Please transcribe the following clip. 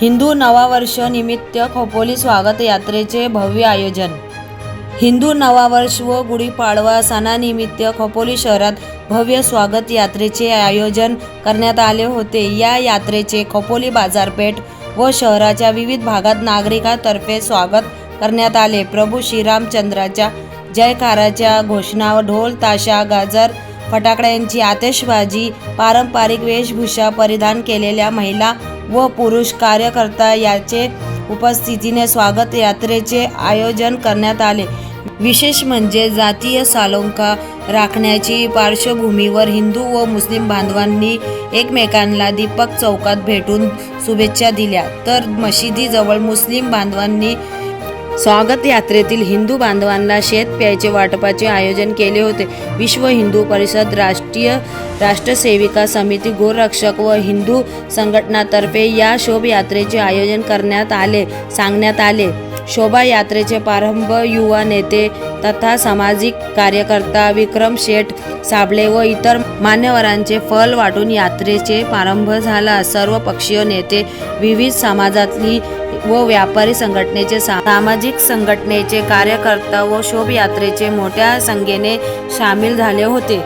हिंदू नवावर्ष निमित्त खोपोली स्वागत यात्रेचे भव्य आयोजन. हिंदू नवावर्ष व गुढीपाडवा सणानिमित्त खोपोली शहरात भव्य स्वागत यात्रेचे आयोजन करण्यात आले होते. या यात्रेचे खोपोली बाजारपेठ व शहराच्या विविध भागात नागरिकांतर्फे स्वागत करण्यात आले. प्रभू श्रीरामचंद्राच्या जयकाराच्या घोषणा ढोल ताशा गाजर फटाकड्यांची आतिषबाजी पारंपरिक वेशभूषा परिधान केलेल्या महिला व पुरुष कार्यकर्ता याचे उपस्थितीने स्वागत यात्रेचे आयोजन करण्यात आले. विशेष म्हणजे जातीय सालोंका राखण्याची पार्श्वभूमीवर हिंदू व मुस्लिम बांधवांनी एकमेकांना दीपक चौकात भेटून शुभेच्छा दिल्या. तर मशिदीजवळ मुस्लिम बांधवांनी स्वागत यात्रेतील हिंदू बांधवांना शेत प्यायचे वाटपाचे आयोजन केले होते. विश्व हिंदू परिषद राष्ट्रीय राष्ट्रसेविका समिती गोरक्षक व हिंदू संघटनातर्फे या शोभयात्रेचे आयोजन करण्यात आले सांगण्यात आले. शोभायात्रेचे प्रारंभ युवा नेते तथा सामाजिक कार्यकर्ता विक्रम शेठ साबळे व इतर मान्यवरांचे फल वाटून यात्रेचे प्रारंभ झाला. सर्व पक्षीय नेते विविध समाजातली व व्यापारी संघटनेचे सामाजिक संघटनेचे कार्यकर्ता व शोभयात्रेचे मोठ्या संख्येने सामील झाले होते.